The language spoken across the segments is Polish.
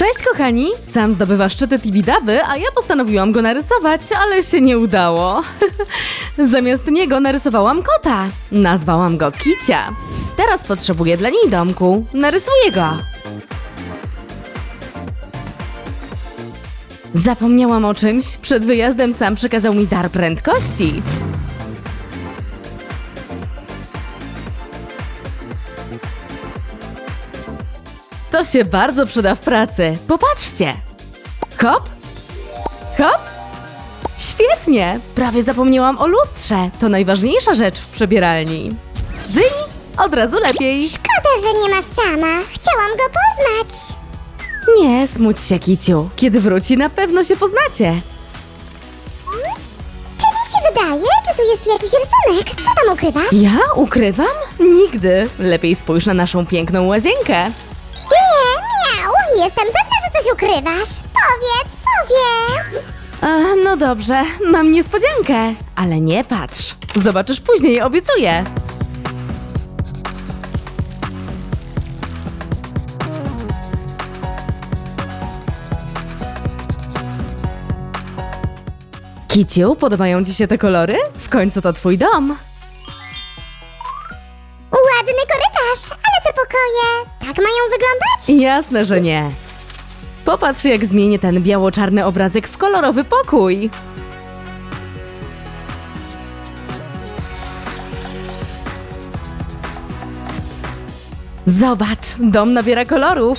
Cześć kochani! Sam zdobywa szczyty Tibidaby, a ja postanowiłam go narysować, ale się nie udało. Zamiast niego narysowałam kota. Nazwałam go Kicia. Teraz potrzebuję dla niej domku. Narysuję go. Zapomniałam o czymś. Przed wyjazdem sam przekazał mi dar prędkości. To się bardzo przyda w pracy. Popatrzcie. Hop. Hop. Świetnie. Prawie zapomniałam o lustrze. To najważniejsza rzecz w przebieralni. Dyń. Od razu lepiej. Szkoda, że nie ma sama. Chciałam go poznać. Nie smuć się, Kiciu. Kiedy wróci, na pewno się poznacie. Czy mi się wydaje, że tu jest jakiś rysunek? Co tam ukrywasz? Ja ukrywam? Nigdy. Lepiej spójrz na naszą piękną łazienkę. Jestem pewna, że coś ukrywasz. Powiedz, powiedz. No dobrze, mam niespodziankę. Ale nie patrz. Zobaczysz później, obiecuję. Kiciu, podobają ci się te kolory? W końcu to twój dom. Ładny korytarz, ale te pokoje tak mają wyglądać? Jasne, że nie. Popatrz, jak zmienię ten biało-czarny obrazek w kolorowy pokój. Zobacz, dom nabiera kolorów.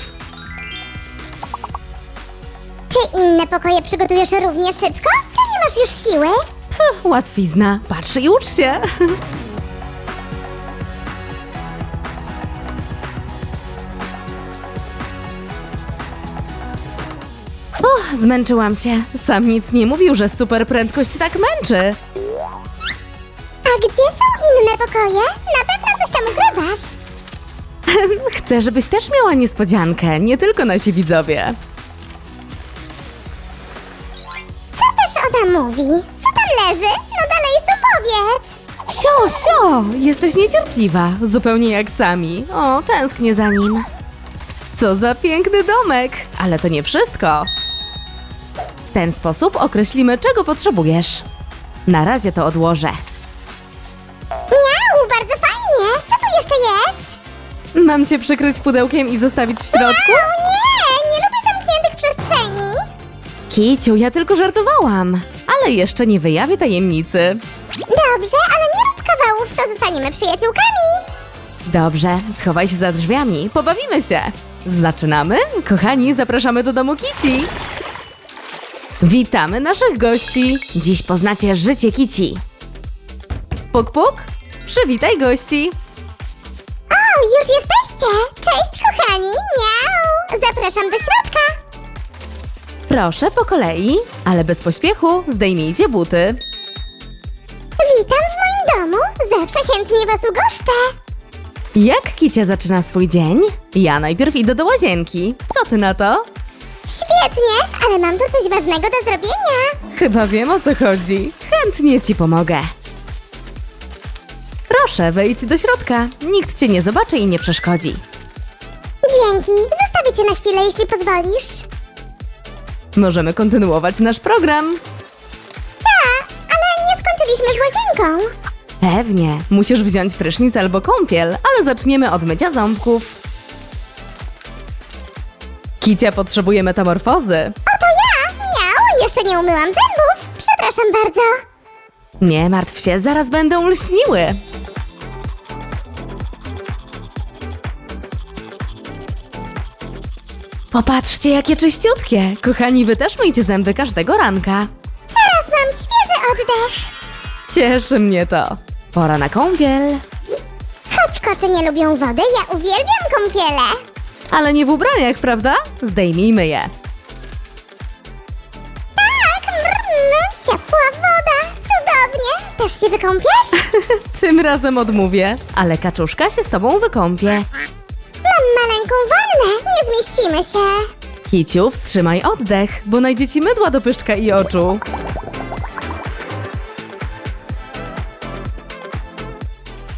Czy inne pokoje przygotujesz równie szybko? Czy nie masz już siły? Puh, łatwizna. Patrz i ucz się. zmęczyłam się. Sam nic nie mówił, że super prędkość tak męczy. A gdzie są inne pokoje? Na pewno coś tam ukrywasz. Chcę, żebyś też miała niespodziankę, nie tylko nasi widzowie. Co też ona mówi? Co tam leży? No dalej opowiedz. Sio, sio, jesteś niecierpliwa, zupełnie jak sami. O, tęsknię za nim. Co za piękny domek, ale to nie wszystko. W ten sposób określimy, czego potrzebujesz. Na razie to odłożę. Miau, bardzo fajnie. Co tu jeszcze jest? Mam cię przykryć pudełkiem i zostawić w środku? O nie, nie lubię zamkniętych przestrzeni. Kiciu, ja tylko żartowałam, ale jeszcze nie wyjawię tajemnicy. Dobrze, ale nie rób kawałów, to zostaniemy przyjaciółkami. Dobrze, schowaj się za drzwiami, pobawimy się. Zaczynamy? Kochani, zapraszamy do domu Kici. Witamy naszych gości. Dziś poznacie życie Kici. Puk, puk. Przywitaj gości. O, już jesteście. Cześć, kochani. Miau. Zapraszam do środka. Proszę po kolei, ale bez pośpiechu zdejmijcie buty. Witam w moim domu. Zawsze chętnie was ugoszczę. Jak Kicia zaczyna swój dzień? Ja najpierw idę do łazienki. Co ty na to? Świetnie, ale mam tu coś ważnego do zrobienia. Chyba wiem o co chodzi. Chętnie ci pomogę. Proszę, wejdź do środka. Nikt cię nie zobaczy i nie przeszkodzi. Dzięki. Zostawię cię na chwilę, jeśli pozwolisz. Możemy kontynuować nasz program. Tak, ale nie skończyliśmy z łazienką. Pewnie. Musisz wziąć prysznic albo kąpiel, ale zaczniemy od mycia ząbków. Kicia potrzebuje metamorfozy. Oto ja. Miau, jeszcze nie umyłam zębów. Przepraszam bardzo. Nie martw się, zaraz będą lśniły. Popatrzcie, jakie czyściutkie. Kochani, wy też myjcie zęby każdego ranka. Teraz mam świeży oddech. Cieszy mnie to. Pora na kąpiel. Choć koty nie lubią wody, ja uwielbiam kąpiele. Ale nie w ubraniach, prawda? Zdejmijmy je. Tak, mrm, ciepła woda. Cudownie. Też się wykąpiesz? Tym razem odmówię, ale kaczuszka się z tobą wykąpie. Mam maleńką wannę. Nie zmieścimy się. Kiciu, wstrzymaj oddech, bo najdzie ci mydła do pyszczka i oczu.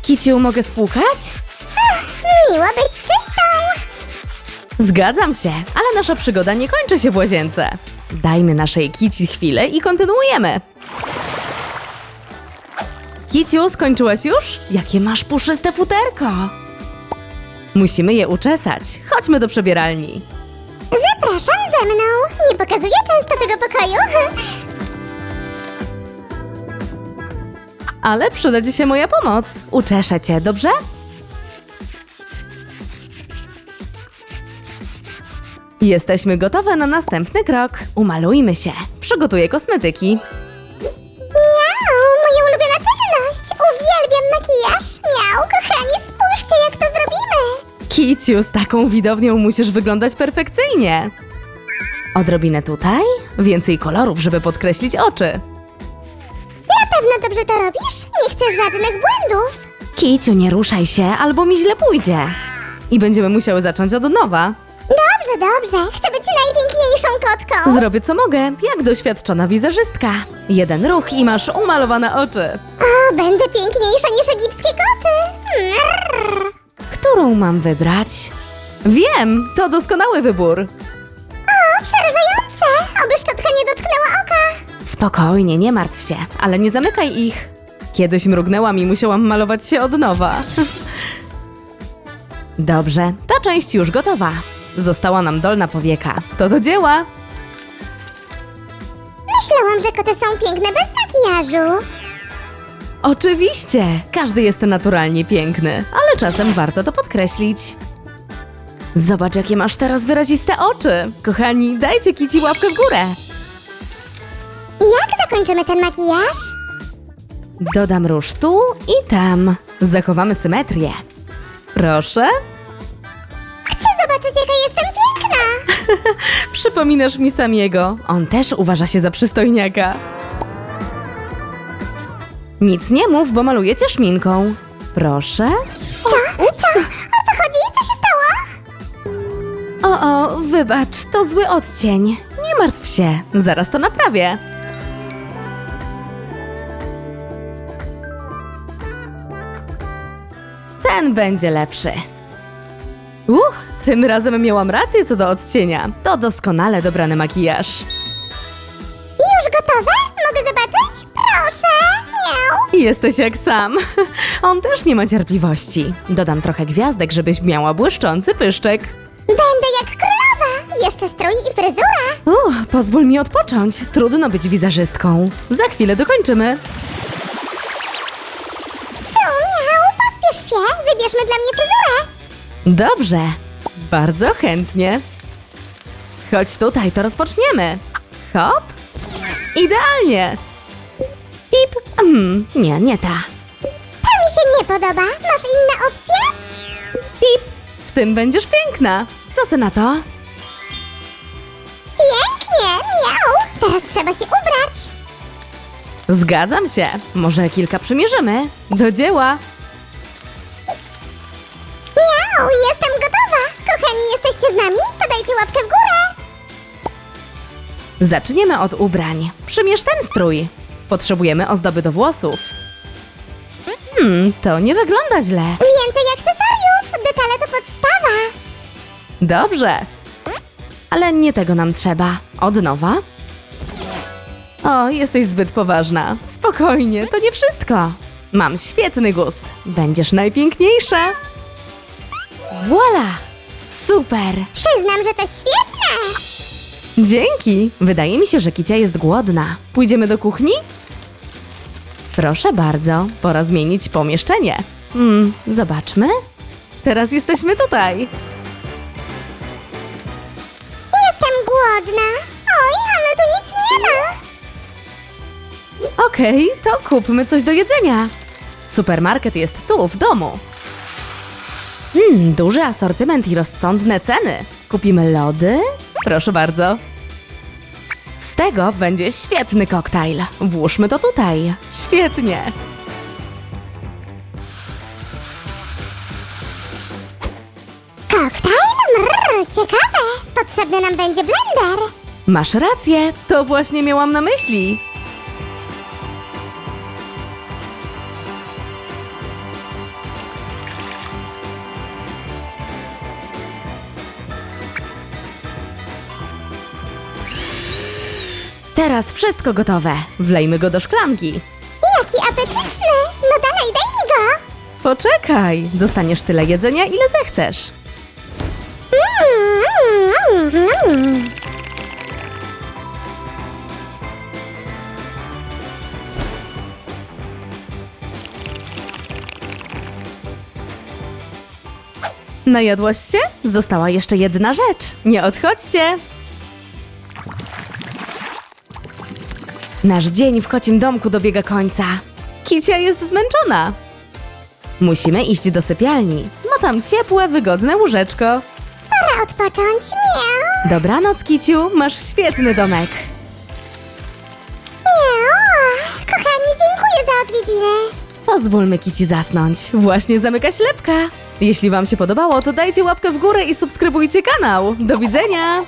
Kiciu, mogę spłukać? Miło być czystą. Zgadzam się, ale nasza przygoda nie kończy się w łazience. Dajmy naszej Kici chwilę i kontynuujemy. Kiciu, skończyłaś już? Jakie masz puszyste futerko? Musimy je uczesać. Chodźmy do przebieralni. Zapraszam ze mną. Nie pokazuję często tego pokoju. Ale przyda ci się moja pomoc. Uczeszę cię, dobrze? Jesteśmy gotowe na następny krok. Umalujmy się. Przygotuję kosmetyki. Miau, moja ulubiona czynność. Uwielbiam makijaż. Miau, kochani, spójrzcie jak to zrobimy. Kiciu, z taką widownią musisz wyglądać perfekcyjnie. Odrobinę tutaj, więcej kolorów, żeby podkreślić oczy. Na pewno dobrze to robisz? Nie chcę żadnych błędów. Kiciu, nie ruszaj się, albo mi źle pójdzie. I będziemy musiały zacząć od nowa. Dobrze, dobrze. Chcę być najpiękniejszą kotką. Zrobię co mogę, jak doświadczona wizerzystka. Jeden ruch i masz umalowane oczy. O, będę piękniejsza niż egipskie koty. Mrrr. Którą mam wybrać? Wiem, to doskonały wybór. O, przerażające. Oby szczotka nie dotknęła oka. Spokojnie, nie martw się, ale nie zamykaj ich. Kiedyś mrugnęłam i musiałam malować się od nowa. Dobrze, ta część już gotowa. Została nam dolna powieka. To do dzieła. Myślałam, że koty są piękne bez makijażu. Oczywiście, każdy jest naturalnie piękny, ale czasem warto to podkreślić. Zobacz, jakie masz teraz wyraziste oczy. Kochani, dajcie Kici łapkę w górę. Jak zakończymy ten makijaż? Dodam róż tu i tam. Zachowamy symetrię. Proszę. Przypominasz mi Samiego. On też uważa się za przystojniaka. Nic nie mów, bo maluję cię szminką. Proszę. Co? Co? O co chodzi? Co się stało? O, o, wybacz, to zły odcień. Nie martw się, zaraz to naprawię. Ten będzie lepszy. Uch, tym razem miałam rację co do odcienia. To doskonale dobrany makijaż. Już gotowe? Mogę zobaczyć? Proszę. Miau. Jesteś jak sam. On też nie ma cierpliwości. Dodam trochę gwiazdek, żebyś miała błyszczący pyszczek. Będę jak królowa. Jeszcze strój i fryzura. Uch, pozwól mi odpocząć. Trudno być wizerzystką. Za chwilę dokończymy. Co, miau? Pospiesz się. Wybierzmy dla mnie fryzurę. Dobrze, bardzo chętnie. Chodź tutaj, to rozpoczniemy. Hop. Idealnie. Pip. Mm, nie, nie ta. Ta mi się nie podoba. Masz inne opcje? Pip. W tym będziesz piękna. Co ty na to? Pięknie. Miau. Teraz trzeba się ubrać. Zgadzam się. Może kilka przymierzymy. Do dzieła. Zaczniemy od ubrań. Przymierz ten strój. Potrzebujemy ozdoby do włosów. Hmm, to nie wygląda źle. Więcej akcesoriów. Detale to podstawa. Dobrze. Ale nie tego nam trzeba. Od nowa? O, jesteś zbyt poważna. Spokojnie, to nie wszystko. Mam świetny gust. Będziesz najpiękniejsza. Voila! Super! Przyznam, że to świetne. Dzięki! Wydaje mi się, że Kicia jest głodna. Pójdziemy do kuchni? Proszę bardzo, pora zmienić pomieszczenie. Hmm, zobaczmy. Teraz jesteśmy tutaj. Jestem głodna. Oj, ale tu nic nie ma. Okej, to kupmy coś do jedzenia. Supermarket jest tu, w domu. Hmm, duży asortyment i rozsądne ceny. Kupimy lody? Proszę bardzo. Z tego będzie świetny koktajl. Włóżmy to tutaj. Świetnie. Koktajl? Mrr, ciekawe. Potrzebny nam będzie blender. Masz rację, to właśnie miałam na myśli. Teraz wszystko gotowe. Wlejmy go do szklanki. Jaki apetyczny! No dalej, daj mi go! Poczekaj, dostaniesz tyle jedzenia, ile zechcesz. Mm, mm, mm. Najadłaś się? Została jeszcze jedna rzecz. Nie odchodźcie! Nasz dzień w kocim domku dobiega końca. Kicia jest zmęczona. Musimy iść do sypialni. Ma tam ciepłe, wygodne łóżeczko. Pora odpocząć, miau! Dobranoc, Kiciu, masz świetny domek. Miau! Kochanie, dziękuję za odwiedziny! Pozwólmy Kici zasnąć. Właśnie zamyka ślepka. Jeśli Wam się podobało, to dajcie łapkę w górę i subskrybujcie kanał. Do widzenia!